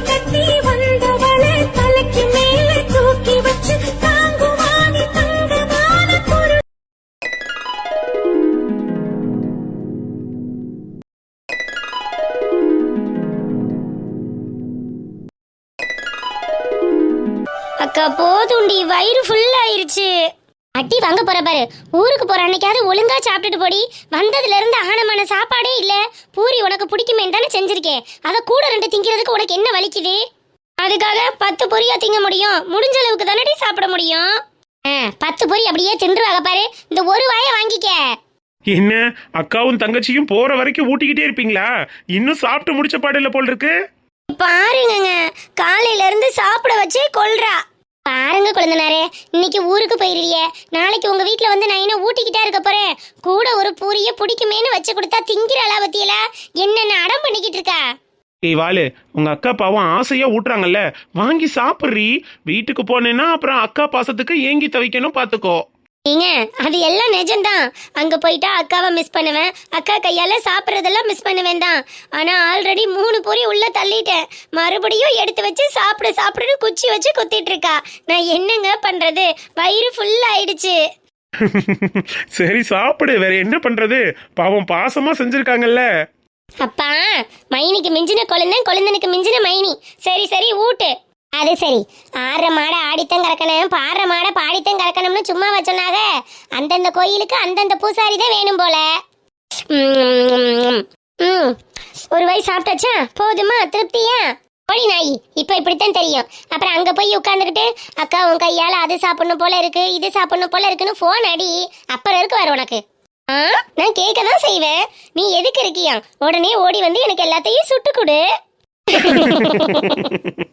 கட்டி வாங்க போற பாரு. ஊருக்கு போற அன்னைக்காவது ஒழுங்கா சாப்பிட்டுட்டு போடி. வந்ததுல இருந்து ஆனமான சாப்பாடே இல்ல. பூரி உனக்கு பிடிக்குமேன்னு தானே செஞ்சிருக்கேன். அத கூட ரெண்டு திங்கிறதுக்கு உனக்கு என்ன வலிக்குது? அதுக்காக பத்து பொரியா திங்க முடியும். முடிஞ்ச அளவுக்கு தானடி சாப்பிட முடியும்? பத்து பொரி அப்படியே தின்றுவாங்க பாரு. இந்த ஒரு வாயை வாங்கிக்க. என்ன? அக்காவும் தங்கச்சியும் போற வரைக்கும் ஊட்டிக்கிட்டே இருப்பீங்களா? இன்னும் சாப்பிட்டு முடிச்ச பாடல போல் இருக்கு. பாருங்கங்க. காலையில இருந்து சாப்பிட வச்சே கொல்றா. பாருங்க குழந்தனாரே இன்னைக்கு ஊருக்கு போயிருவிய. நாளைக்கு உங்க வீட்டில் வந்து நான் என்ன ஊட்டிக்கிட்டா இருக்க போறேன்? கூட ஒரு பூரிய பிடிக்குமேன்னு வச்சு கொடுத்தா திங்கிறாளா பத்தியல? என்னென்ன அடம் பண்ணிக்கிட்டு இருக்கா? ஏய் வாலு உங்க அக்கா பாவம் ஆசையா ஊட்டுறாங்கல்ல. வாங்கி சாப்பிட்றி. வீட்டுக்கு போனேன்னா அப்புறம் அக்கா பாசத்துக்கு ஏங்கி தவிக்கணும் பாத்துக்கோ. ஏங்க அது எல்லாம் நிஜம்தான். அங்க போயிட்டா அக்காவை மிஸ் பண்ணுவேன். அக்கா கையால சாப்பிட்றதெல்லாம் மிஸ் பண்ணுவேன் தான். ஆனா ஆல்ரெடி மூணு பொரி உள்ள தள்ளிட்டேன். மறுபடியும் எடுத்து வச்சு சாப்பிட சாப்பிடுன்னு குச்சி வச்சு குத்திட்டு இருக்கா. நான் என்னங்க பண்றது? வயிறு ஃபுல் ஆயிடுச்சு. சரி சாப்பிடு. வேற என்ன பண்றது? பாவம் பாசமா செஞ்சிருக்காங்கல்ல. அப்பா மைனிக்கு மிஞ்சின கொழுந்தன் கொழுந்தனுக்கு மிஞ்சின மைனி. சரி சரி ஊட்டு. அது சரி. ஆடுற மாடை ஆடித்தம் கறக்கணும் பாடுற மாடை பாடித்தம் கறக்கணும்னு சும்மா வச்சோன்னாக அந்தந்த கோயிலுக்கு அந்தந்த பூசாரி தான் வேணும் போல. ம், ஒரு வயசு சாப்பிட்டாச்சா? போதுமா? திருப்தியா? ஓடி நாயி இப்போ இப்படித்தான் தெரியும். அப்புறம் அங்கே போய் உட்காந்துக்கிட்டு அக்கா உன் கையால் அது சாப்பிடணும் போல இருக்கு இது சாப்பிடணும் போல இருக்குன்னு ஃபோன் அடி. அப்புறம் இருக்கு வரும் உனக்கு? ஆ? நான் கேட்க தான் செய்வேன். நீ எதுக்கு இருக்கியா? உடனே ஓடி வந்து எனக்கு எல்லாத்தையும் சுட்டு கொடு.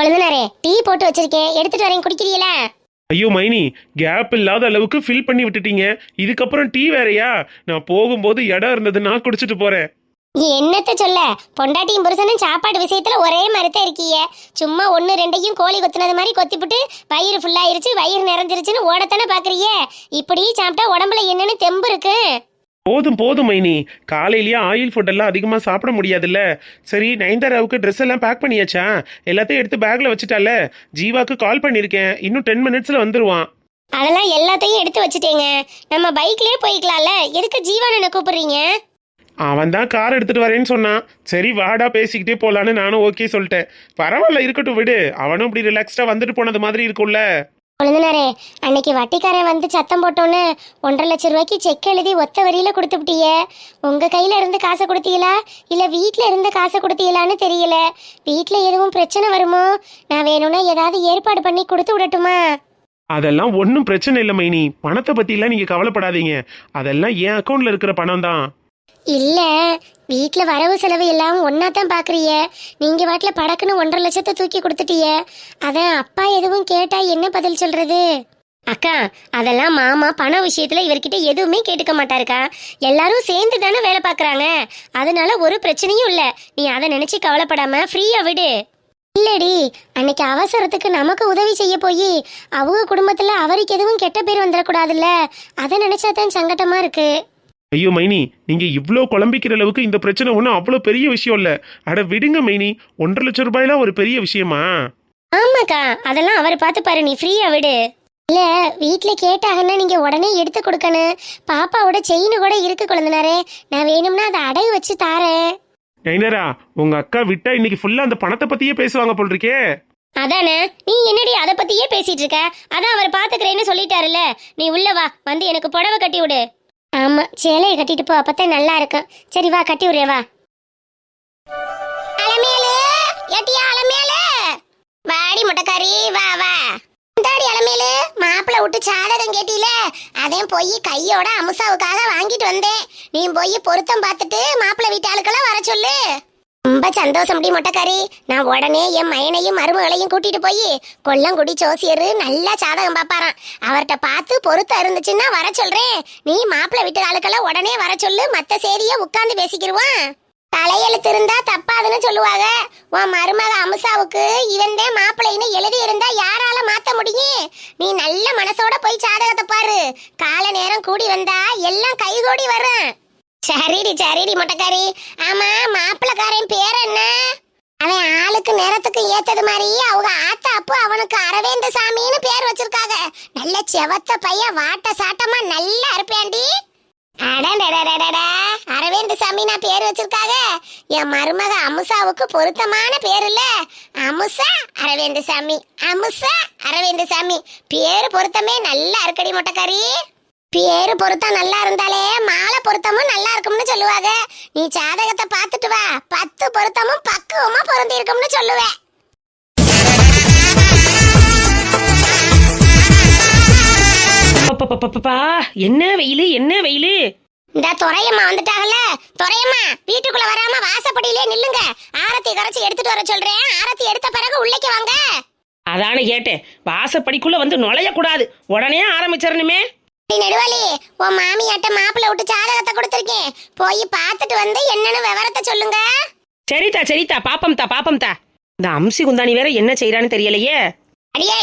கொழுந்தனாரே டீ போட்டு வச்சிருக்கேன் எடுத்துட்டு வரேன் குடிக்கிறீங்களா? ஐயோ மைனி கேப் இல்லாத அளவுக்கு ஃபில் பண்ணி விட்டுட்டீங்க. இதுக்கப்புறம் டீ வேறயா? நான் போகும்போது இடம் இருந்தது நான் குடிச்சிட்டு போறேன். என்னத்த சொல்ல? பொண்டாட்டியும் புருஷனும் சாப்பாடு விஷயத்துல ஒரே மாதிரி தான் இருக்கீங்க. சும்மா ஒன்று ரெண்டையும் கோழி கொத்துனது மாதிரி கொத்திப்புட்டு வயிறு ஃபுல்லாயிருச்சு வயிறு நிறைஞ்சிருச்சுன்னு ஓடத்தானே பாக்குறீங்க? இப்படி சாப்பிட்டா உடம்புல என்னன்னு தெம்பு இருக்கு. போதும் போதும் மைனி. காலையிலேயே ஆயில் ஃபுட் எல்லாம் அதிகமா சாப்பிட முடியாதுல்ல. சரி நயன்தாராவுக்கு ட்ரெஸ் எல்லாம் பேக் பண்ணியாச்சா? எல்லாத்தையும் எடுத்து பேக்ல வச்சுட்டால? ஜீவாக்கு கால் பண்ணியிருக்கேன் இன்னும் டென் மினிட்ஸ்ல வந்துருவான். அதெல்லாம் எல்லாத்தையும் எடுத்து வச்சுட்டேங்க. நம்ம பைக்லயே போய்க்கலாம்ல. எதுக்கு ஜீவானனை கூப்பிடுறீங்க? அவன் தான் கார் எடுத்துட்டு வரேன்னு சொன்னான். சரி வாடா பேசிக்கிட்டே போலான்னு நானும் ஓகே சொல்லிட்டேன். பரவாயில்ல இருக்கட்டும் விடு. அவனும் இப்படி ரிலாக்ஸ்டா வந்துட்டு போனது மாதிரி இருக்கும்ல. கொழுந்தனாரே அன்னைக்கு வட்டிக்காரன் வந்து சத்தம் போட்டோன்னு ஒன்றரை லட்சம் ரூபாய்க்கு செக் எழுதி ஒத்த வரியில கொடுத்துவிட்டீங்க உங்க கையில இருந்து காசை கொடுத்தீங்களா? இல்ல வீட்ல இருந்து காசை கொடுத்தீங்களான்னு தெரியல. வீட்ல எதுவும் பிரச்சனை வருமோ? நான் வேணும்னா ஏதாவது ஏற்பாடு பண்ணி கொடுத்து விடட்டுமா? அதெல்லாம் ஒன்றும் பிரச்சனை இல்லை மைனி. பணத்தை பத்திலாம் நீங்க கவலைப்படாதீங்க. அதெல்லாம் என் அக்கௌண்ட்ல இருக்கிற பணம் தான் இல்ல வீட்டில் வரவு செலவு எல்லாம் ஒன்னா தான் பாக்குறீங்க நீங்க வாட்டில படக்குன்னு ஒன்றரை லட்சத்தை தூக்கி கொடுத்துட்டிய. அதான் அப்பா எதுவும் கேட்டா என்ன பதில் சொல்றது? அக்கா அதெல்லாம் மாமா பண விஷயத்துல இவர்கிட்ட எதுவுமே கேட்டுக்க மாட்டாருக்கா. எல்லாரும் சேர்ந்து தானே வேலை பார்க்குறாங்க அதனால ஒரு பிரச்சனையும் இல்ல. நீ அதை நினைச்சு கவலைப்படாம ஃப்ரீயா விடு. இல்லடி அன்னைக்கு அவசரத்துக்கு நமக்கு உதவி செய்ய போய் அவங்க குடும்பத்துல அவருக்கு எதுவும் கெட்ட பேர் வந்துடக்கூடாதுல்ல. அதை நினைச்சா தான் சங்கட்டமா இருக்கு. ஐயோ மைனி நீங்க இவ்ளோ குழம்பிக்கிற அளவுக்கு இந்த பிரச்சனை ஒன்றும் அவ்வளோ பெரிய விஷயம் இல்ல. அட விடுங்க மைனி. ஒன்றரை லட்சம் ரூபாய்லாம் ஒரு பெரிய விஷயமா? ஆமாக்கா அதெல்லாம் அவர் பார்த்து பாரு நீ ஃப்ரீயா விடு. இல்ல வீட்ல கேட்டாங்கன்னா நீங்க உடனே எடுத்து கொடுக்கணும். பாப்பாவோட செயின் கூட இருக்கு குழந்தனாரே. நான் வேணும்னா அதை அடகு வச்சு தாரேன். நைனரா உங்க அக்கா விட்டா இன்னைக்கு ஃபுல்லா அந்த பணத்தை பத்தியே பேசுவாங்க போல் இருக்கே அதானே நீ என்னடி அதை பத்தியே பேசிட்டு இருக்க? அதான் அவர் பாத்துக்கிறேன்னு சொல்லிட்டாருல்ல. நீ உள்ள வா வந்து எனக்கு புடவை கட்டி விடு. ஆமா சேலையை கட்டிட்டு போ அப்பதான் நல்லா இருக்கும். சரி வா கட்டி விடுறேன் வா. அலமேலு எட்டியா அலமேலு? வாடி முட்டைக்காரி வா வா. இந்தாடி அலமேலு. மாப்பிள்ள விட்டு சாதகம் கேட்டில அதையும் போய் கையோட அமுசாவுக்காக வாங்கிட்டு வந்தேன். நீ போய் பொருத்தம் பார்த்துட்டு மாப்பிள்ள வீட்டு ஆளுக்கெல்லாம் வர சொல்லு. ரொம்ப சந்தோஷம் முடி மொட்டைக்காரி. நான் உடனே என் மயனையும் மருமகளையும் கூட்டிட்டு போய் கொல்லங்குடி ஜோசியர் நல்லா சாதகம் பாப்பாராம் அவர்கிட்ட பார்த்து பொருத்தம் இருந்துச்சுன்னா வர சொல்றேன். நீ மாப்பிள்ளை வீட்டு ஆளுக்கெல்லாம் உடனே வர சொல்லு மத்த சேரிய உட்காந்து பேசிக்கிருவான். தலையெழுத்து இருந்தா தப்பாதுன்னு சொல்லுவாங்க. உன் மருமக அமுசாவுக்கு இவன் தான் மாப்பிள்ளைன்னு எழுதி இருந்தா யாரால மாத்த முடியும்? நீ நல்ல மனசோட போய் சாதகத்தை பாரு. கால நேரம் கூடி வந்தா எல்லாம் கைகூடி வரும். சரிடி சரிடி மொட்டைக்காரி. ஆமா மாப்பிள்ளக்காரன் பேர் என்ன? அவன் ஆளுக்கு நேரத்துக்கு ஏத்தது மாதிரி அவங்க ஆத்தா அப்போ அவனுக்கு அரவேந்த சாமின்னு பேர் வச்சிருக்காங்க. நல்ல செவத்த பையன் வாட்ட சாட்டமா நல்லா இருப்பேன்டி. அடடடடடடா அரவிந்த் சாமி நான் பேர் வச்சிருக்காங்க. என் மருமக அமுசாவுக்கு பொருத்தமான பேர் இல்ல. அமுசா அரவிந்த் சாமி. அமுசா அரவிந்த் சாமி. பேர் பொருத்தமே நல்லா இருக்கடி முட்டைக்கறி பேரு பொருத்தம் நல்லா இருந்தாலே மாலை பொருத்தமும் நல்லா இருக்கும்னு சொல்லுவாங்க நீ ஜாதகத்தை பார்த்துட்டு வா. பத்து பொருத்தமும் பக்குவமா பொருந்தி இருக்கும்னு சொல்லுவேன் என்ன வெயிலு என்ன வெயிலு? இந்த துறையம்மா வந்துட்டாங்கல்ல துறையம்மா வீட்டுக்குள்ள வராம வாசப்படியிலே நில்லுங்க. ஆரத்தி கரைச்சி எடுத்துட்டு வர சொல்றேன். ஆரத்தி எடுத்த பிறகு உள்ளேக்கு வாங்க. அதானே கேட்டேன். வாசப்படிக்குள்ள வந்து நுழையக்கூடாது. உடனே ஆரம்பிச்சிடணுமே. நீ நெடுவாளி உன் மாமியாட்ட மாப்பிள்ளை விட்டு ஜாதகத்தை கொடுத்துருக்கேன். போய் பார்த்துட்டு வந்து என்னன்னு விவரத்தை சொல்லுங்க. சரிதா சரிதா பாப்பம்தா பாப்பம்தா. இந்த அம்சி குந்தாணி வேற என்ன செய்யறான்னு தெரியலையே. அடியே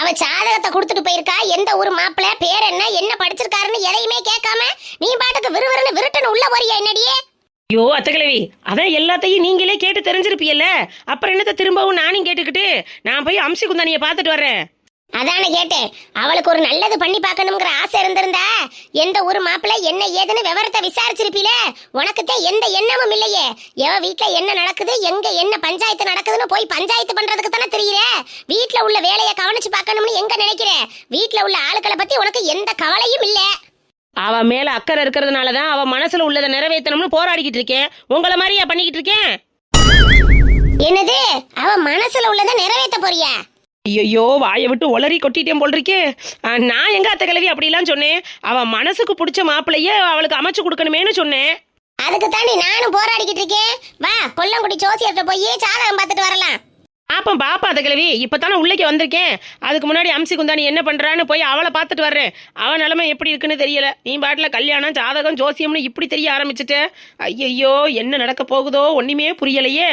அவ ஜாதகத்தை கொடுத்துட்டு போயிருக்கா. எந்த ஊர் மாப்பிள்ளை பேர் என்ன என்ன படிச்சிருக்காருன்னு எதையுமே கேட்காம நீ பாட்டுக்கு விறுவிறுன்னு விருட்டுன்னு உள்ள போறியா என்னடியே ஐயோ அத்தக்கிழவி அதான் எல்லாத்தையும் நீங்களே கேட்டு தெரிஞ்சிருப்பீல்ல அப்புறம் என்னத்த திரும்பவும் நானும் கேட்டுக்கிட்டு நான் போய் அம்சி குந்தாணியை பார்த்துட்டு வர்றேன். அதானே கேட்டேன். அவளுக்கு ஒரு நல்லது பண்ணி பார்க்கணுங்கிற ஆசை இருந்திருந்தா எந்த ஊர் மாப்பிள்ளை என்ன ஏதுன்னு விவரத்தை விசாரிச்சிருப்பீல உனக்குத்தான் எந்த எண்ணமும் இல்லையே. எவ வீட்ல என்ன நடக்குது எங்க என்ன பஞ்சாயத்து நடக்குதுன்னு போய் பஞ்சாயத்து பண்றதுக்கு தானே தெரியுற? வீட்ல உள்ள வேலையை கவனிச்சு பார்க்கணும்னு எங்க நினைக்கிற? வீட்ல உள்ள ஆளுக்களை பத்தி உனக்கு எந்த கவலையும் இல்ல. அவ மேல அக்கறை இருக்கிறதுனால தான் அவ மனசுல உள்ளதை நிறைவேற்றணும்னு போராடிக்கிட்டு இருக்கேன். உங்களை மாதிரியா பண்ணிக்கிட்டு இருக்கேன்? என்னது? அவ மனசுல உள்ளதை நிறைவேத்த போறியா? ஐயோ வாயை விட்டு ஒளறி கொட்டிட்டேன் போல் இருக்கே நான் எங்க அத்தை கிழவி அப்படிலாம் சொன்னேன். அவ மனசுக்கு பிடிச்ச மாப்பிள்ளைய அவளுக்கு அமைச்சு கொடுக்கணுமேனு சொன்னேன். அதுக்கு தாண்டி நானும் போராடிக்கிட்டு இருக்கேன். வா கொல்லங்குடி ஜோசியர்கிட்ட போய் ஜாதகம் பார்த்துட்டு வரலாம். பாப்போம் பாப்பா அத்தை கிழவி. இப்பதானே உள்ளேக்கு வந்திருக்கேன். அதுக்கு முன்னாடி அம்சி குந்தாணி என்ன பண்றான்னு போய் அவளை பார்த்துட்டு வர்றேன். அவ நிலைமை எப்படி இருக்குன்னு தெரியல. நீ பாட்டுல கல்யாணம் ஜாதகம் ஜோசியம்னு இப்படி தெரிய ஆரம்பிச்சிட்ட. ஐயையோ என்ன நடக்க போகுதோ ஒண்ணுமே புரியலையே.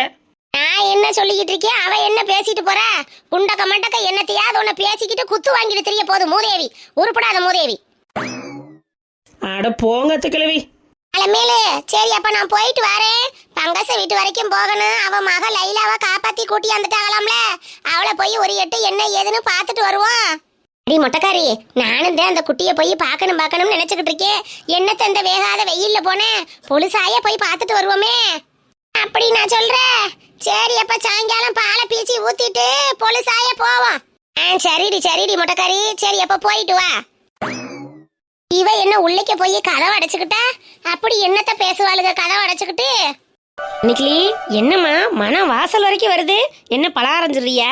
நான் என்ன சொல்லிக்கிட்டு இருக்கேன் அவ என்ன பேசிட்டு போறா? குண்டக்க மண்டக்க என்னத்தையாவது உன்னை பேசிக்கிட்டு குத்து வாங்கிட்டு தெரிய போகுது மூதேவி. உருப்படாத மூதேவி. அட போங்க அத்தை கிழவி அலமேலு சரி அப்ப நான் போயிட்டு வரேன். பங்கச வீட்டு வரைக்கும் போகணும். அவ மக லைலாவை காப்பாத்தி கூட்டி வந்துட்டாங்களாம்ல. அவளை போய் ஒரு எட்டு என்ன ஏதுன்னு பார்த்துட்டு வருவோம். அடி மொட்டைக்காரி நானும் தான் அந்த குட்டியை போய் பார்க்கணும் பார்க்கணும்னு நினைச்சுக்கிட்டு இருக்கேன். என்னத்த இந்த வேகாத வெயில்ல போனேன்? பொழுசாய போய் பார்த்துட்டு வருவோமே. அப்படி நான் சொல்றேன் சரி அப்ப சாயங்காலம் பாலை பீச்சி ஊத்திட்டு பொழுசாய போவோம். ஆ சரிடி சரிடி முட்டைக்கறி. சரி அப்ப போயிட்டு வா. இவ என்ன உள்ளிக்க போய் கதவை அடைச்சுக்கிட்டா? அப்படி என்னத்த பேசுவாளுங்க கதவை அடைச்சுக்கிட்டு? நிக்கிலி என்னம்மா மனம் வாசல் வரைக்கும் வருது. என்ன பலகாரஞ்சிடுறியா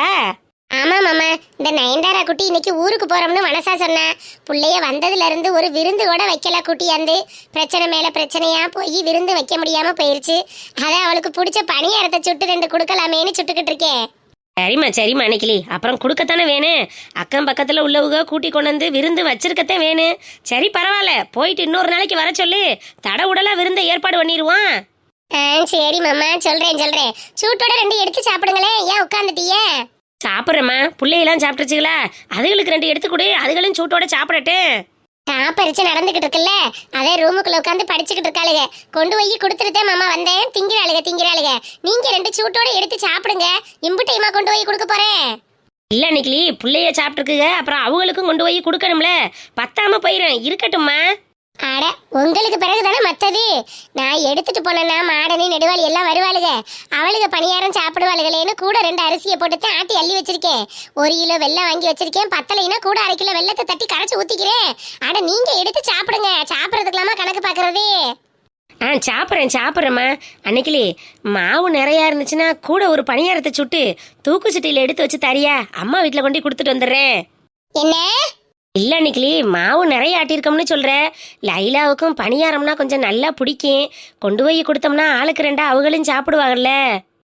ஆமா மாமா. இந்த நயன்தாரா குட்டி இன்னைக்கு ஊருக்கு போறோம்னு மனசா சொன்னா. புள்ளைய வந்ததுல இருந்து ஒரு விருந்து கூட வைக்கல குட்டி அந்த. பிரச்சனை மேல பிரச்சனையா போய் விருந்து வைக்க முடியாம போயிருச்சு. அதான் அவளுக்கு பிடிச்ச பணியாரத்தை சுட்டு ரெண்டு கொடுக்கலாமேன்னு சுட்டுக்கிட்டு இருக்கேன் சரிம்மா சரிம்மா நிக்கிலி அப்புறம் கொடுக்கத்தானே வேணும் அக்கம் பக்கத்தில் உள்ளவங்க கூட்டி கொண்டு வந்து விருந்து வச்சிருக்கத்தான் வேணும் சரி பரவாயில்ல. போயிட்டு இன்னொரு நாளைக்கு வர சொல்லு. தட உடலா விருந்தை ஏற்பாடு பண்ணிடுவான் ஆ சரி மாமா. சொல்றேன் சொல்றேன். சூட்டோட ரெண்டு எடுத்து சாப்பிடுங்களேன். ஏன் உட்காந்துட்டீங்க சாப்பிட்றேம்மா. பிள்ளையெல்லாம் சாப்பிட்டுச்சுங்களா அதுகளுக்கு ரெண்டு எடுத்து கொடு. அதுகளும் சூட்டோட சாப்பிடட்டும். பரிச்சை நடந்துகிட்டு இருக்குல்ல? அதே ரூமுக்குள்ள உட்காந்து படிச்சுக்கிட்டு இருக்காளுக. கொண்டு போய் கொடுத்துட்டு மாமா வந்தேன். திங்கிறாளுக திங்கிறாளுக. நீங்க ரெண்டு சூட்டோட எடுத்து சாப்பிடுங்க. இம்புட்டையுமா கொண்டு போய் கொடுக்க போறேன். இல்லை நிக்கிலி. பிள்ளைய சாப்பிட்ருக்குங்க அப்புறம் அவங்களுக்கும் கொண்டு போய் கொடுக்கணும்ல. பத்தாம போயிடும் இருக்கட்டும்மா. அட உங்களுக்கு பிறகுதானே மத்தது நான் எடுத்துட்டு போனேன்னா மாடனி நெடுவாளி எல்லாம் வருவாளுக. அவளுக பணியாரம் சாப்பிடுவாளுகளேன்னு கூட ரெண்டு அரிசியை போட்டு ஆட்டி அள்ளி வச்சிருக்கேன். ஒரு கிலோ வெல்லம் வாங்கி வச்சிருக்கேன். பத்தலைன்னா கூட அரை கிலோ வெள்ளத்தை தட்டி கரைச்சு ஊத்திக்கிறேன். அட நீங்க எடுத்து சாப்பிடுங்க. சாப்பிடுறதுக்கலாமா கணக்கு பாக்குறது ஆ சாப்பிட்றேன் சாப்பிட்றேம்மா. அன்னைக்கிலி மாவு நிறையா இருந்துச்சுன்னா கூட ஒரு பணியாரத்தை சுட்டு தூக்கு சட்டியில் எடுத்து வச்சு தரியா அம்மா வீட்டில் கொண்டு கொடுத்துட்டு வந்துடுறேன். என்ன? இல்லை நிக்கிலி மாவு நிறைய ஆட்டியிருக்கோம்னு சொல்கிற லைலாவுக்கும் பணியாரம்னா கொஞ்சம் நல்லா பிடிக்கும். கொண்டு போய் கொடுத்தோம்னா ஆளுக்கு ரெண்டா அவங்களும் சாப்பிடுவாங்கல்ல.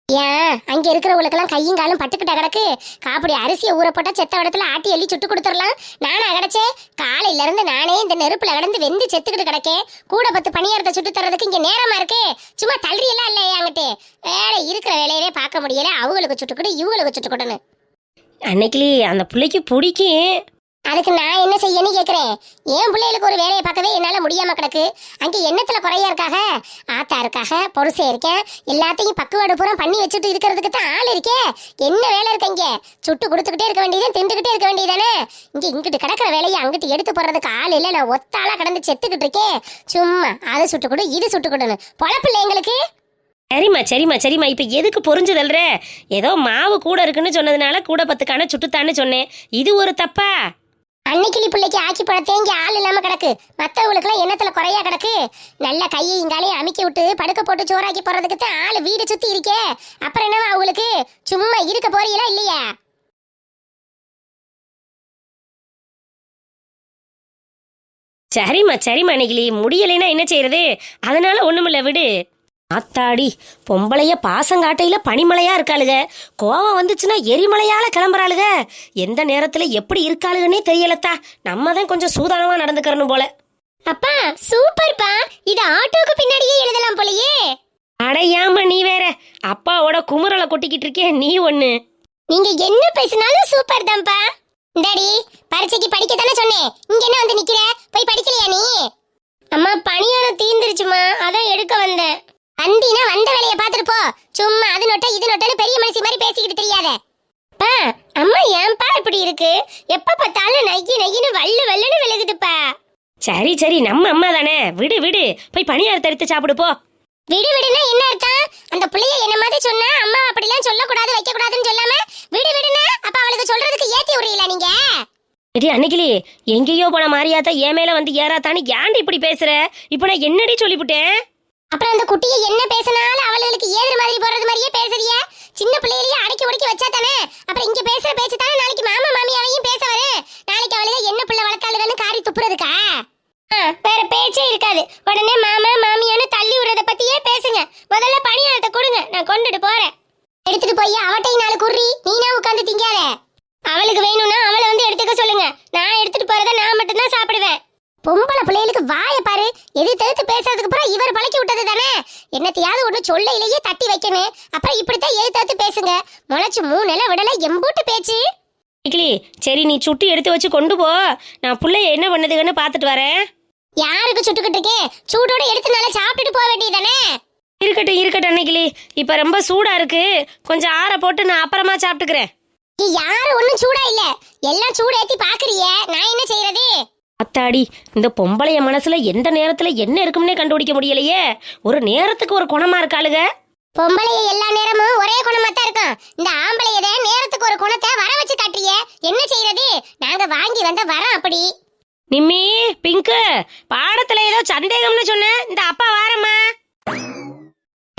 ஏன் அங்க இருக்கிறவங்களுக்கெல்லாம் கையும் காலும் பட்டுக்கிட்ட கிடக்கு. காப்படி அரிசியை ஊற போட்டா செத்த இடத்துல ஆட்டி எள்ளி சுட்டு கொடுத்துடலாம். நானா கிடச்சே காலையில இருந்து நானே இந்த நெருப்புல கிடந்து வெந்து செத்துக்கிட்டு கிடக்கேன். கூட பத்து பணியாரத்தை சுட்டு தர்றதுக்கு இங்க நேரமா இருக்கு. சும்மா தள்ளி எல்லாம் இல்ல அங்கிட்டு வேலை இருக்கிற வேலையவே பார்க்க முடியல. அவங்களுக்கு சுட்டுக்கிட்டு இவங்களுக்கு சுட்டுக்கிட்டுன்னு அன்னைக்கிலி அந்த பிள்ளைக்கு பிடிக்கும். அதுக்கு நான் என்ன செய்யன்னு கேட்குறேன் என் பிள்ளைகளுக்கு ஒரு வேலையை பார்க்கவே என்னால் முடியாமல் கிடக்கு? அங்கே எண்ணத்தில் குறையா இருக்காக? ஆத்தா இருக்காக பொருசே இருக்கேன். எல்லாத்தையும் பக்குவாடு பூரா பண்ணி வச்சுட்டு இருக்கிறதுக்கு தான் ஆள் இருக்கே. என்ன வேலை இருக்கு இங்கே சுட்டு கொடுத்துக்கிட்டே இருக்க வேண்டியது திண்டுக்கிட்டே இருக்க வேண்டியதானே? இங்கே இங்கிட்டு கிடக்கிற வேலையை அங்கிட்டு எடுத்து போடுறதுக்கு ஆள் இல்லை. நான் ஒத்தாளாக கடந்து செத்துக்கிட்டு இருக்கேன் சும்மா அதை சுட்டு கொடு இது சுட்டு கொடுன்னு. பொழப்பில்லை எங்களுக்கு? சரிம்மா சரிம்மா சரிம்மா. இப்போ எதுக்கு பொறிஞ்சுதல்ற? ஏதோ மாவு கூட இருக்குன்னு சொன்னதுனால கூட பத்துக்கான சுட்டுத்தான்னு சொன்னேன். இது ஒரு தப்பா? அன்னைக்கிளி பிள்ளைக்கு ஆக்கி பழத்தே இங்கே ஆள் இல்லாம கிடக்கு. மத்தவங்களுக்குலாம் எண்ணத்துல குறையா கிடக்கு. நல்ல கையை இங்காலையும் அமுக்கி விட்டு படுக்க போட்டு சோறாக்கி போறதுக்கு தான் ஆள் வீடு சுத்தி இருக்கே. அப்புறம் என்னவா அவங்களுக்கு சும்மா இருக்க போறீங்களா இல்லையா? சரிம்மா சரிம்மா அன்னைக்கிளி. முடியலைன்னா என்ன செய்யறது? அதனால ஒண்ணுமில்ல விடு. ஆத்தாடி பொம்பளைய பாசங்காட்டையில பனிமலையா இருக்காளுக. கோவம் வந்துச்சுன்னா எரிமலையால கிளம்புறாளுக. எந்த நேரத்துல எப்படி இருக்காளுகன்னே தெரியலத்தா. நம்ம தான் கொஞ்சம் சூதானமா நடந்துக்கிறணும் போல. அப்பா சூப்பர்ப்பா. இது ஆட்டோக்கு பின்னாடியே எழுதலாம் போலயே. அடையாம நீ வேற. அப்பாவோட குமுறலை கொட்டிக்கிட்டு இருக்கே நீ ஒண்ணு. நீங்க என்ன பேசினாலும் சூப்பர் தான்ப்பா இந்தாடி பரீட்சைக்கு படிக்க தானே சொன்னேன். இங்க என்ன வந்து நிக்கிற? போய் படிக்கலையா நீ? அம்மா பணியாரம் தீந்துருச்சுமா அதான் எடுக்க வந்தேன். வந்தீனா வந்த வேலையை பார்த்துட்டு போ. சும்மா அது நொட்ட இது நொட்டன்னு பெரிய மனுஷி மாதிரி பேசிக்கிட்டு தெரியாத. பா அம்மா ஏன்பா இப்படி இருக்கு? எப்ப பார்த்தாலும் நைக்கி நைக்கின்னு வள்ளு வள்ளுன்னு விழுகுதுப்பா. சரி சரி நம்ம அம்மா தானே. விடு விடு. போய் பணியாரத்தை எடுத்து சாப்பிடு போ. விடு விடுனா என்ன அர்த்தம்? அந்த புள்ளைய என்ன மாதிரி சொன்னா அம்மா அப்படிலாம் சொல்லக்கூடாது வைக்க கூடாதுன்னு சொல்லாம விடு விடுனா அப்ப அவளுக்கு சொல்றதுக்கு ஏத்தி விடுறீங்களா நீங்க? எடி அன்னைக்கிளி எங்கேயோ போன மாரியாத்தா என் மேல வந்து ஏறாத்தான்னு ஏன்டி இப்படி பேசுற? இப்போ நான் என்னடி சொல்லிவிட்டேன் அப்புறம் அந்த குட்டியை என்ன பேசினாலும் அவளுக்கு ஏதுற மாதிரி போறது மாதிரியே பேசுறிய? சின்ன பிள்ளையிலேயே அடக்கி உடக்கி வச்சா தானே அப்புறம் இங்க பேசுற பேச்சு தானே நாளைக்கு மாமா மாமியாவையும் பேச வரு நாளைக்கு அவளுக என்ன பிள்ளை வளர்த்தாளுன்னு காரி துப்புறதுக்கா? ஆ, வேற பேச்சே இருக்காது. உடனே மாமா மாமியான்னு தள்ளி விடுறத பத்தியே பேசுங்க. முதல்ல பணியாரத்தை கொடுங்க. நான் கொண்டுட்டு போறேன். எடுத்துட்டு போய் அவட்டை நாலு குர்ரி நீனா உட்காந்து திங்காத. அவளுக்கு வேணும்னா அவளை வந்து எடுத்துக்க சொல்லுங்க. நான் எடுத்துட்டு போறத நான் மட்டும்தான் சாப்பிடுவேன். பொம்பளை பிள்ளைகளுக்கு வாய பாரு. எது தடுத்து பேசுறதுக்கு அப்புறம் இவர் பழக்கி விட்டது தானே? என்னத்தையாவது ஒண்ணு சொல்லையிலேயே தட்டி வைக்கணும். அப்புறம் இப்படித்தான் எது தடுத்து பேசுங்க. முளைச்சு மூணு நிலை விடல எம்பூட்டு பேச்சு. அன்னைக்கிளி சரி நீ சுட்டி எடுத்து வச்சு கொண்டு போ. நான் புள்ளைய என்ன பண்ணுதுன்னு பார்த்துட்டு வரேன். யாருக்கு சுட்டுக்கிட்டு இருக்கேன் சூடோட எடுத்து நல்லா சாப்பிட்டுட்டு போக வேண்டியதானே இருக்கட்டும் இருக்கட்டும் அன்னைக்கிளி இப்போ ரொம்ப சூடா இருக்கு. கொஞ்சம் ஆற போட்டு நான் அப்புறமா சாப்பிட்டுக்கிறேன். யாரும் ஒண்ணும் சூடா இல்ல. எல்லாம் சூடு ஏத்தி பாக்குறிய. நான் என்ன செய்யறது அத்தாடி இந்த பொம்பளைய மனசுல எந்த நேரத்துல என்ன இருக்கும்னே கண்டுபிடிக்க முடியலையே? ஒரு நேரத்துக்கு ஒரு குணமா இருக்காளுக. பொம்பளைய எல்லா நேரமும் ஒரே குணமா தான் இருக்கும் இந்த ஆம்பளையத நேரத்துக்கு ஒரு குணத்தை வர வச்சு காட்டுறிய. என்ன செய்யறது நாங்க வாங்கி வந்த வரோம் அப்படி. நிம்மி பிங்கு பாடத்துல ஏதோ சந்தேகம்னு சொன்ன. இந்த அப்பா வாரம்மா.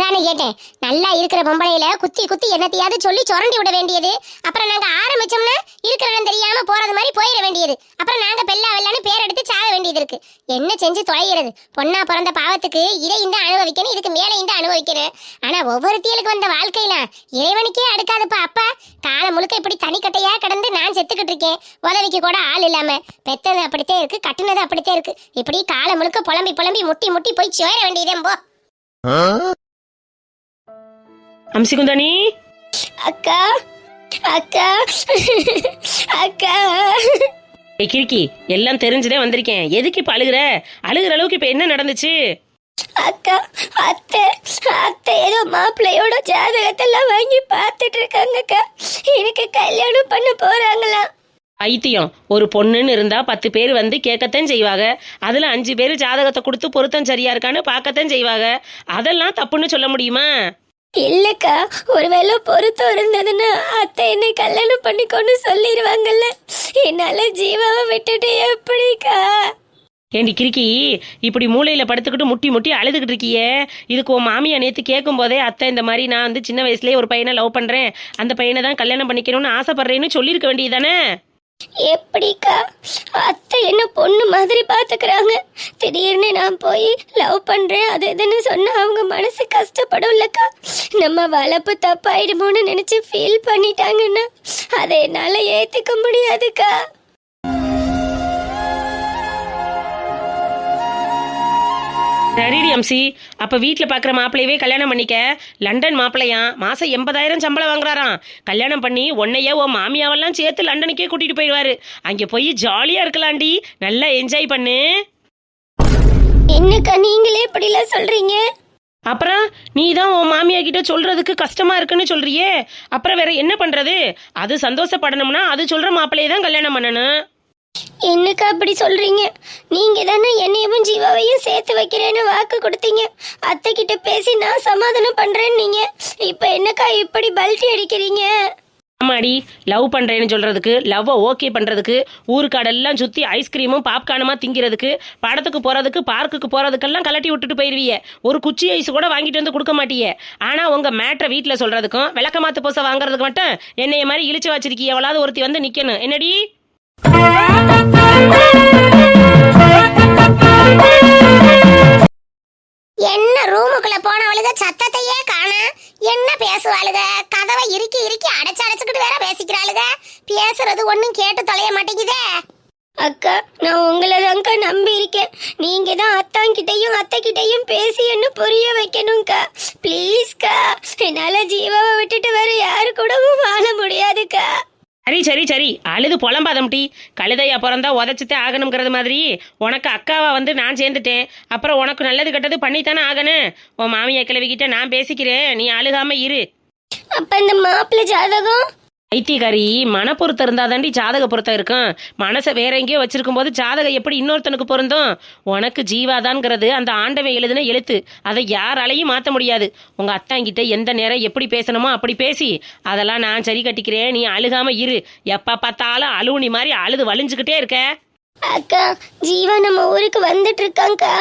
தானே கேட்டேன். நல்லா இருக்கிற பொம்பளையில குத்தி குத்தி என்னத்தையாவது சொல்லி சுரண்டி விட வேண்டியது. அப்புறம் நாங்க ஆரம்பிச்சோம்னா இருக்கிறவன் தெரியாம போறது மாதிரி போயிட வேண்டியது. அப்புறம் நாங்க பெல்லா வெள்ளான்னு பேர் எடுத்து சாக வேண்டியது இருக்கு. என்ன செஞ்சு தொலைகிறது? பொண்ணா பிறந்த பாவத்துக்கு இதை இந்த அனுபவிக்கணும் இதுக்கு மேலே இந்த அனுபவிக்கணும். ஆனா ஒவ்வொருத்தியலுக்கு வந்த வாழ்க்கையில இறைவனுக்கே அடுக்காதுப்பா அப்பா. காலம் முழுக்க இப்படி தனிக்கட்டையா கிடந்து நான் செத்துக்கிட்டு இருக்கேன். உதவிக்கு கூட ஆள் இல்லாம. பெத்தது அப்படித்தே இருக்கு கட்டுனது அப்படித்தான் இருக்கு. இப்படி காலம் முழுக்க புலம்பி புலம்பி முட்டி முட்டி போய் சேர வேண்டியதே போ. அம்சிகுந்தானி அக்கா அக்கா அக்கா. ஏய் கிறுக்கி எல்லாம் தெரிஞ்சுதே வந்திருக்கேன். எதுக்கு இப்ப அழுகுற? அழுகுற அளவுக்கு இப்ப என்ன நடந்துச்சு? அக்கா அத்தை அத்தை ஏதோ மாப்பிள்ளையோட ஜாதகத்தெல்லாம் வாங்கி பார்த்துட்டு இருக்காங்கக்கா எனக்கு கல்யாணம் பண்ண போறாங்களாம். ஐத்தியம் ஒரு பொண்ணுன்னு இருந்தா பத்து பேர் வந்து கேட்கத்தான் செய்வாங்க. அதுல அஞ்சு பேர் ஜாதகத்தை கொடுத்து பொருத்தம் சரியா இருக்கான்னு பார்க்கத்தான் செய்வாங்க. அதெல்லாம் தப்புன்னு சொல்ல முடியுமா? இல்லக்கா ஒருவேளை பொறுத்து இருந்ததுன்னா அத்தை என்னை கல்யாணம் பண்ணிக்கோன்னு சொல்லிடுவாங்கல்ல என்னால ஜீவாவை விட்டுட்டு எப்படிக்கா? ஏண்டி கிறுக்கி இப்படி மூளையில படுத்துக்கிட்டு முட்டி முட்டி அழுதுகிட்டு இருக்கியே? இதுக்கு உன் மாமியா நேற்று கேட்கும் போதே அத்தை இந்த மாதிரி நான் வந்து சின்ன வயசுலேயே ஒரு பையனை லவ் பண்ணுறேன் அந்த பையனை தான் கல்யாணம் பண்ணிக்கணும்னு ஆசைப்படுறேன்னு சொல்லியிருக்க வேண்டியதானே எப்படிக்கா? அத்தை என்ன பொண்ணு மாதிரி பார்த்துக்கிறாங்க. திடீர்னு நான் போய் லவ் பண்ணுறேன் அது இதுன்னு சொன்னால் அவங்க மனசு கஷ்டப்படும்லக்கா. நம்ம வளர்ப்பு தப்பாயிடுமோன்னு நினச்சி ஃபீல் பண்ணிட்டாங்கன்னா அதை என்னால் ஏற்றுக்க முடியாதுக்கா. சரிடி அம்சி. அப்ப வீட்ல பாக்குற மாப்பிள்ளையவே கல்யாணம் பண்ணிக்க. லண்டன் மாப்பிள்ளையாம் மாசம் எண்பதாயிரம் சம்பளம் வாங்குறாராம். கல்யாணம் பண்ணி உன்னைய உன் மாமியாவெல்லாம் சேர்த்து லண்டனுக்கே கூட்டிட்டு போயிடுவாரு. அங்க போய் ஜாலியா இருக்கலாம்டி. நல்லா என்ஜாய் பண்ணு. என்னக்கா நீங்களே இப்படிலாம் சொல்றீங்க? அப்புறம் நீ தான் உன் மாமியா கிட்ட சொல்றதுக்கு கஷ்டமா இருக்குன்னு சொல்றியே. அப்புறம் வேற என்ன பண்றது? அது சந்தோஷப்படணும்னா அது சொல்ற மாப்பிள்ளையை தான் கல்யாணம் பண்ணணும். என்னக்கா அப்படி சொல்றீங்க? நீங்க தானே என்னையும் ஜீவாவையும் சேர்த்து வைக்கிறேன்னு வாக்கு கொடுத்தீங்க. அத்தை கிட்ட பேசி நான் சமாதானம் பண்றேன்னு நீங்க. இப்ப என்னக்கா இப்படி பல்ட்டி அடிக்கிறீங்க? ஆமாடி லவ் பண்றேன்னு சொல்றதுக்கு லவ்வை ஓகே பண்றதுக்கு ஊருக்காடெல்லாம் சுத்தி ஐஸ்கிரீமும் பாப்கார்னுமா திங்கிறதுக்கு படத்துக்கு போறதுக்கு பார்க்குக்கு போறதுக்கெல்லாம் கலட்டி விட்டுட்டு போயிருவிய. ஒரு குச்சி ஐஸ் கூட வாங்கிட்டு வந்து கொடுக்க மாட்டியே. ஆனா உங்க மேட்ரை வீட்ல சொல்றதுக்கும் விளக்கமாத்து பூசை வாங்குறதுக்கு மட்டும் என்னைய மாதிரி இழிச்சு வச்சிருக்கீ எவ்வளவு ஒருத்தி வந்து நிக்கணும். என்னடி? என்ன ரூமுக்குள்ள போனவளுக சத்தத்தையே காண? என்ன பேசுவாளுக? கதவை இறுக்கி இறுக்கி அடைச்சு அடைச்சுக்கிட்டு வேற பேசிக்கிறாளுக. பேசுறது ஒண்ணும் கேட்டு தொலைய மாட்டேங்குதே. அக்கா நான் உங்களை தான்க்கா நம்பி இருக்கேன். நீங்க தான் அத்தாங்கிட்டையும் அத்தைக்கிட்டையும் பேசி என்ன புரிய வைக்கணும்க்கா? ப்ளீஸ்க்கா என்னால ஜீவாவை விட்டுட்டு வேற யாரு கூடவும் வாழ முடியாதுக்கா. சரி சரி சரி. அழுது புலம்பாதம் டி கழுதையா பிறந்தா உதச்சித்தே ஆகணுங்கிறது மாதிரி. உனக்கு அக்காவா வந்து நான் சேர்ந்துட்டேன். அப்புறம் உனக்கு நல்லது கெட்டது பண்ணித்தானே ஆகணும். உன் மாமியா கிழவிக்கிட்ட நான் பேசிக்கிறேன். நீ அழுகாம இரு. அப்ப இந்த மாப்பிள்ளை ஜாதகம்? ஐத்தியகாரி மனப்பொருத்தம் இருந்தால் தாண்டி ஜாதக பொருத்தம் இருக்கும். மனசை வேற எங்கேயோ வச்சிருக்கும் போது ஜாதகம் எப்படி இன்னொருத்தனுக்கு பொருந்தும்? உனக்கு ஜீவாதான்ங்கிறது அந்த ஆண்டவன் எழுதின எழுத்து. அதை யாராலையும் மாற்ற முடியாது. உங்க அத்தாங்கிட்ட எந்த நேரம் எப்படி பேசணுமோ அப்படி பேசி அதெல்லாம் நான் சரி கட்டிக்கிறேன். நீ அழுகாம இரு. எப்ப பார்த்தாலும் அழுவுனி மாதிரி அழுது வலிஞ்சுக்கிட்டே இருக்க. அக்கா ஜீவா நம்ம ஊருக்கு வந்துட்டு இருக்காங்கக்கா.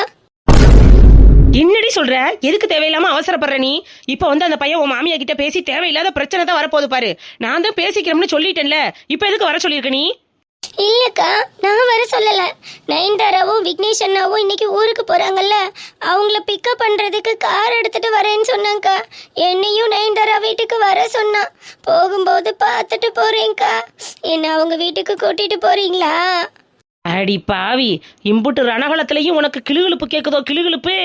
என்னடி சொல்ற? எதுக்கு தேவையில்லாம அவசரப்படுற நீ? இப்ப வந்து அந்த பையன் உன் மாமியா கிட்ட பேசி தேவையில்லாத பிரச்சனை தான் வரப்போகுது பாரு. நான் தான் பேசிக்கிறோம்னு சொல்லிட்டேன்ல. இப்ப எதுக்கு வர சொல்லியிருக்க நீ? இல்லக்கா நான் வர சொல்லல. நயன்தாராவும் விக்னேஷ் அண்ணாவும் இன்னைக்கு ஊருக்கு போறாங்கல்ல. அவங்கள பிக்கப் பண்றதுக்கு கார் எடுத்துட்டு வரேன்னு சொன்னாங்கக்கா. என்னையும் நயன்தாரா வீட்டுக்கு வர சொன்னா போகும்போது பார்த்துட்டு போறேன்க்கா. என்ன அவங்க வீட்டுக்கு கூட்டிட்டு போறீங்களா? அடி பாவி இம்புட்டு ரணகலத்திலையும் உனக்கு கிளுகிழுப்பு கேக்குதோ கிளுகிழுப்பு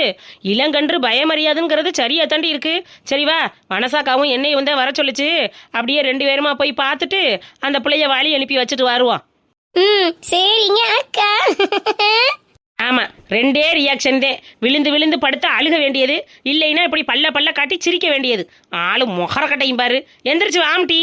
இளங்கன்று பயமறியாதுங்கிறது சரியா தாண்டி இருக்கு. சரி வா மனசாக்காவும் என்னை வந்து வர சொல்லுச்சு. அப்படியே ரெண்டு பேருமா போய் பார்த்துட்டு அந்த பிள்ளைய வாளி அனுப்பி வச்சுட்டு வருவோம். ம் சரிங்க அக்கா. ஆமா ரெண்டே ரியாக்ஷன் தான். விழுந்து விழுந்து படுத்து அழுக வேண்டியது. இல்லைன்னா இப்படி பல்ல பல்ல காட்டி சிரிக்க வேண்டியது. ஆளு முகர கட்டையும் பாரு. எந்திரிச்சு வாம்டி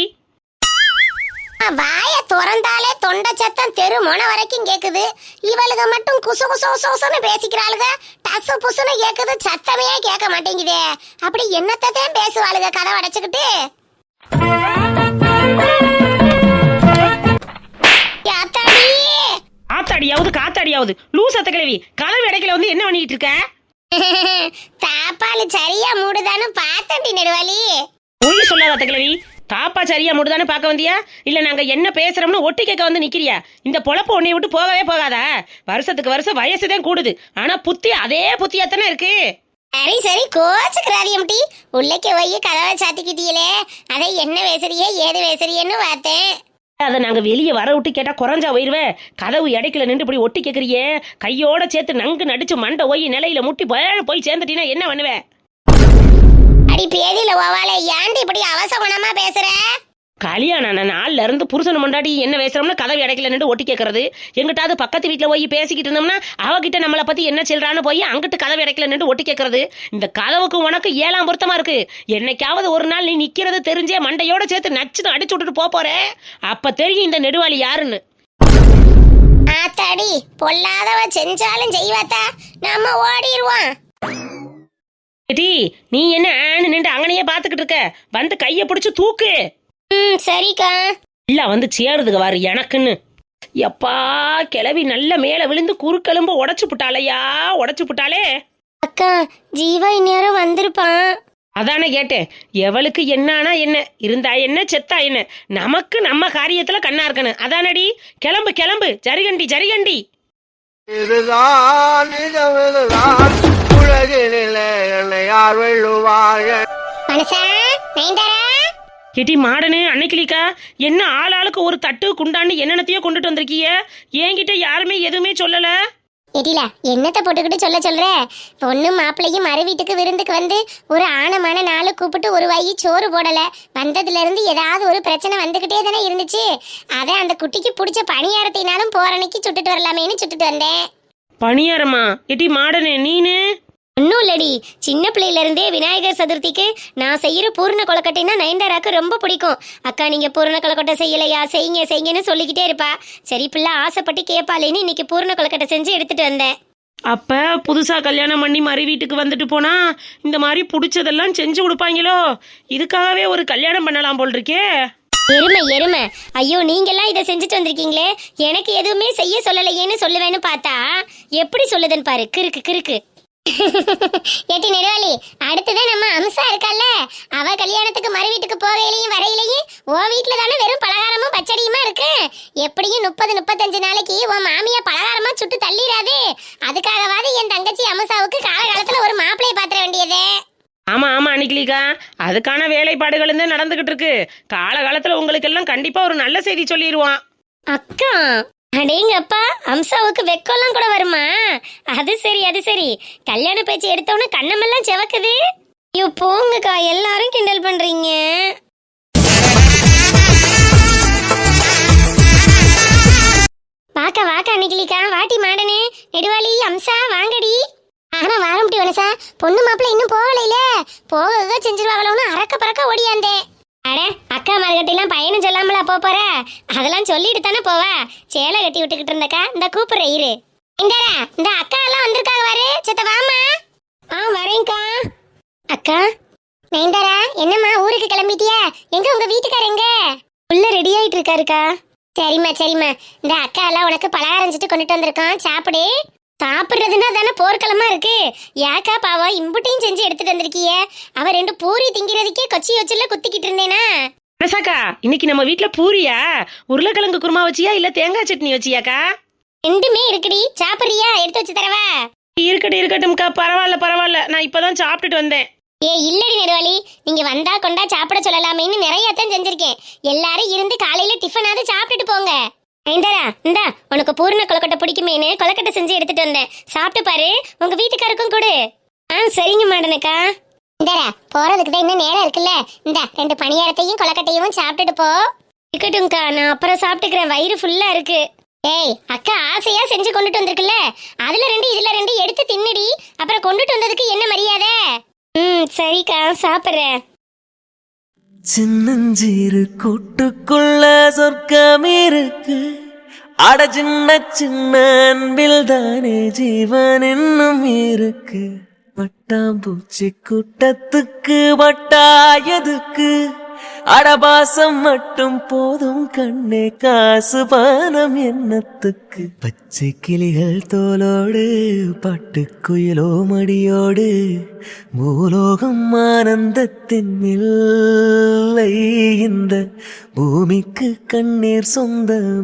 வாய திறந்தாலே தொண்டை சத்தம் தெரு முனை வரைக்கும் கேக்குது. இவளுக மட்டும் குசு குசு குசு குசுன்னு பேசிக்கிறாளுக. டசு புசுன்னு கேக்குது சத்தமே கேட்க மாட்டேங்குதே. அப்படி என்னத்தை தான் பேசுவாளுக கதை அடைச்சுக்கிட்டு? ஆத்தாடியாவது காத்தாடியாவது. லூஸ் அத்த கிழவி கதவு இடைக்கல வந்து என்ன பண்ணிட்டு இருக்க? தாப்பாலு சரியா மூடுதான்னு பார்த்தண்டி நெடுவாளி ஒண்ணு சொல்லாத அத்த கிழவி. தாப்பா சரியா முடுதானே பார்க்க வந்தியா? இல்ல நாங்க என்ன பேசுறோம்னு ஒட்டி கேட்க வந்து நிக்கிறியா? இந்த பொழப்பு உன்னை விட்டு போகவே போகாதா? வருஷத்துக்கு வருஷம் வயசுதான் கூடுது. ஆனா புத்தி அதே புத்தியா தானே இருக்கு. சரி சரி கோச்சுக்கிறாரியம் டி உள்ளக்கு போய் கதவை சாத்திக்கிட்டீங்களே. அதை என்ன பேசுறியே ஏது பேசுறியன்னு பார்த்தேன். அதை நாங்க வெளியே வர விட்டு கேட்டா குறைஞ்சா போயிருவே. கதவு இடைக்கல நின்று இப்படி ஒட்டி கேக்குறியே. கையோட சேர்த்து நங்கு நடிச்சு மண்டை போய் நிலையில முட்டி போய் போய் சேர்ந்துட்டீங்கன்னா என்ன பண்ணுவேன் அடி பேதியில ஓவாலே ஏன்டி இப்படி அவசகுணமா பேசுற? கல்யாணம் நாள்ல இருந்து புருஷன் முண்டாடி என்ன பேசுறோம்னு கதவு இடைக்கல நின்று ஒட்டி கேட்கறது எங்கிட்டாவது பக்கத்து வீட்டுல போய் பேசிக்கிட்டு இருந்தோம்னா அவகிட்ட நம்மளை பத்தி என்ன சொல்றான்னு போய் அங்கிட்டு கதவு இடைக்கல நின்று ஒட்டி கேட்கறது இந்த கதவுக்கு உனக்கு ஏழாம் பொருத்தமா இருக்கு. என்னைக்காவது ஒரு நாள் நீ நிக்கிறது தெரிஞ்சே மண்டையோட சேர்த்து நச்சுன்னு அடிச்சு விட்டுட்டு போற. அப்ப தெரியும் இந்த நெடுவாளி யாருன்னு. ஆத்தாடி பொல்லாதவ செஞ்சாலும் செய்வாத்தா. நம்ம ஓடிடுவோம் டி நீ என்ன ஆன்னு நின்று அங்கனையே பாத்துக்கிட்டு இருக்க. வந்து கைய பிடிச்சு தூக்கு. ம் சரிக்கா. இல்ல வந்து சேருதுக வாரு எனக்குன்னு. எப்பா கிளவி நல்ல மேல விழுந்து குறுக்கெலும்பு உடைச்சு புட்டாளையா? உடைச்சு புட்டாளே. அக்கா ஜீவா இந்நேரம் வந்திருப்பான் அதானே கேட்டேன். எவளுக்கு என்னானா என்ன? இருந்தா என்ன செத்தா என்ன? நமக்கு நம்ம காரியத்துல கண்ணா இருக்கணும். அதானடி? கிளம்பு கிளம்பு. ஜரிகண்டி ஜரிகண்டி. இதுதான் இதுதான் உலகினிலே என்னை யார் வெல்லுவார்கள்? மனுஷா மாடனு அன்னைக்கிளிக்கா என்ன ஆள் ஆளுக்கு ஒரு தட்டு குண்டாண்டு என்னென்னத்தையோ கொண்டுட்டு வந்திருக்கீங்க என்கிட்ட யாருமே எதுவுமே சொல்லல. எடில என்னத்தை போட்டுக்கிட்டு சொல்ல சொல்ற? பொண்ணும் மாப்பிள்ளையும் மறு வீட்டுக்கு விருந்துக்கு வந்து ஒரு ஆணமான நாளை கூப்பிட்டு ஒரு வாயி சோறு போடல. வந்ததுல இருந்து ஏதாவது ஒரு பிரச்சனை வந்துகிட்டே தானே இருந்துச்சு. அதான் அந்த குட்டிக்கு பிடிச்ச பணியாரத்தினாலும் போறனைக்கு சுட்டுட்டு வரலாமேன்னு சுட்டுட்டு வந்தேன். பணியாரமா? எட்டி மாடனே நீனு? ஒன்றும் இல்லடி. சின்ன பிள்ளையில இருந்தே விநாயகர் சதுர்த்திக்கு நான் செய்யற பூர்ண கொலக்கட்டைன்னா நயன்தாராக்கு ரொம்ப பிடிக்கும். அக்கா நீங்க பூர்ண கொலக்கட்டை செய்யலையா? செய்யுங்க செய்யுங்கன்னு சொல்லிக்கிட்டே இருப்பா. சரி பிள்ளை ஆசைப்பட்டு கேட்பாளேன்னு இன்னைக்கு பூர்ண கொலக்கட்டை செஞ்சு எடுத்துட்டு வந்தேன். அப்ப புதுசா கல்யாணம் பண்ணி மறு வீட்டுக்கு வந்துட்டு போனா இந்த மாதிரி பிடிச்சதெல்லாம் செஞ்சு கொடுப்பாங்களோ? இதுக்காகவே ஒரு கல்யாணம் பண்ணலாம் போல் இருக்கே எருமை எருமை. ஐயோ நீங்கெல்லாம் இதை செஞ்சுட்டு வந்திருக்கீங்களே. எனக்கு எதுவுமே செய்ய சொல்லலையேன்னு சொல்லுவேன்னு பார்த்தா எப்படி சொல்லுதுன்னு பாரு. கிறுக்கு கிறுக்கு. ஏட்டி நெடுவாளி அடுத்துதான் நம்ம அம்சா இருக்கால்ல. அவ கல்யாணத்துக்கு மறு வீட்டுக்கு போகையிலையும் வரையிலையும் ஓ வீட்டுல தானே வெறும் பலகாரமும் பச்சடியுமா இருக்கு? எப்படியும் முப்பது முப்பத்தஞ்சு நாளைக்கு உன் மாமியா பலகாரமா சுட்டு தள்ளிடாது அதுக்காகவாது என் தங்கச்சி அம்சாவுக்கு காலகாலத்துல ஒரு மாப்பிளைய பாத்திர வேண்டியதே. ஆமா ஆமா அன்னிக்கலிக்கா. அதுக்கான வேலைப்பாடுகள் தான் நடந்துகிட்டு இருக்கு. காலகாலத்துல உங்களுக்கு எல்லாம் கண்டிப்பா ஒரு நல்ல செய்தி சொல்லிடுவான் அக்கா அடேங்கப்பா அம்சாவுக்கு வெக்கம்லாம் கூட வருமா? அது சரி அது சரி. கல்யாண பேச்சு எடுத்தோன்னு கண்ணமெல்லாம் செவக்குது. ஐயோ போங்கக்கா எல்லாரும் கிண்டல் பண்றீங்க. வாக்கா வாக்கா அன்னைக்கிலிக்கா வாட்டி மாடனே. நெடுவாளி அம்சா வாங்கடி. ஆனா வார முடியும் வனசா பொண்ணு மாப்பிள்ள இன்னும் போகலையில. போக செஞ்சிருவாங்களோன்னு அறக்க பறக்க ஓடியாந்தேன். அட அக்கா மரகட்டிலாம் பையனும் சொல்லாமலா போக போற? அதெல்லாம் சொல்லிட்டு தானே போவ? சேலை கட்டி விட்டுக்கிட்டு இருந்தக்கா இந்த கூப்பிடுற இரு. இந்தாரா இந்த அக்கா எல்லாம் வந்திருக்காங்க வரே செத்த வாமா ஆ வரேன்க்கா. அக்கா நைந்தாரா என்னம்மா ஊருக்கு கிளம்பிட்டியா? எங்க உங்க வீட்டுக்கார எங்க? உள்ள ரெடி ஆயிட்டு இருக்காருக்கா. சரிம்மா சரிம்மா. இந்த அக்கா எல்லாம் உனக்கு பலகாரம் செஞ்சு கொண்டுட்டு வந்திருக்கான் சாப்பிடு. சாப்பிடுறதுன்னா தானே போர்க்களமா இருக்கு? யாக்கா பாவம் இம்புட்டையும் செஞ்சு எடுத்துட்டு வந்திருக்கிய. அவ ரெண்டு பூரி திங்கிறதுக்கே கொச்சி வச்சுல குத்திக்கிட்டு இருந்தேனா? ரசாக்கா இன்னைக்கு நம்ம வீட்ல பூரியா? உருளைக்கிழங்கு குருமா வச்சியா இல்ல தேங்காய் சட்னி வச்சியாக்கா? ரெண்டுமே இருக்குடி. சாப்பிடுறியா? எடுத்து வச்சு தரவா? இருக்கட்டும் இருக்கட்டும்க்கா. பரவாயில்ல பரவாயில்ல. நான் இப்பதான் சாப்பிட்டுட்டு வந்தேன். ஏ இல்லடி நெடுவாளி. நீங்க வந்தா கொண்டா சாப்பிட சொல்லலாமேன்னு நிறைய தான் செஞ்சிருக்கேன். எல்லாரும் இருந்து காலையில டிஃபனாவது சாப்பிட்டுட்டு போங்க. ஐந்தரா இந்தா. உனக்கு பூர்ண கொலக்கட்டை பிடிக்குமேனு கொலக்கட்டை செஞ்சு எடுத்துட்டு வந்தேன். சாப்பிட்டு பாரு உங்க வீட்டுக்காருக்கும் கொடு. ஆ சரிங்க மாடனுக்கா. இந்தரா போறதுக்கு தான் இன்னும் நேரம் இருக்குல்ல. இந்த ரெண்டு பணியாரத்தையும் கொலக்கட்டையும் சாப்பிட்டுட்டு போ. இருக்கட்டும்க்கா நான் அப்புறம் சாப்பிட்டுக்கிறேன். வயிறு ஃபுல்லா இருக்கு. ஏய் அக்கா ஆசையா செஞ்சு கொண்டுட்டு வந்திருக்குல்ல. அதுல ரெண்டு இதுல ரெண்டு எடுத்து தின்னுடி. அப்புறம் கொண்டுட்டு வந்ததுக்கு என்ன மரியாதை? ம் சரிக்கா சாப்பிட்றேன். சின்னஞ்சீரு கூட்டுக்குள்ள சொர்க்கம் இருக்கு அட சின்ன சின்ன அன்பில் தானே ஜீவன் இன்னும் இருக்கு. பட்டாம்பூச்சி கூட்டத்துக்கு பட்டாயதுக்கு அடபாசம் மட்டும் போதும் கண்ணே காசு பானம் எண்ணத்துக்கு பச்சை கிளிகள் தோலோடு பட்டுக்குயிலோ மடியோடு பூலோகம் ஆனந்தத்தின் இல்லை இந்த பூமிக்கு கண்ணீர் சொந்தமில்லை.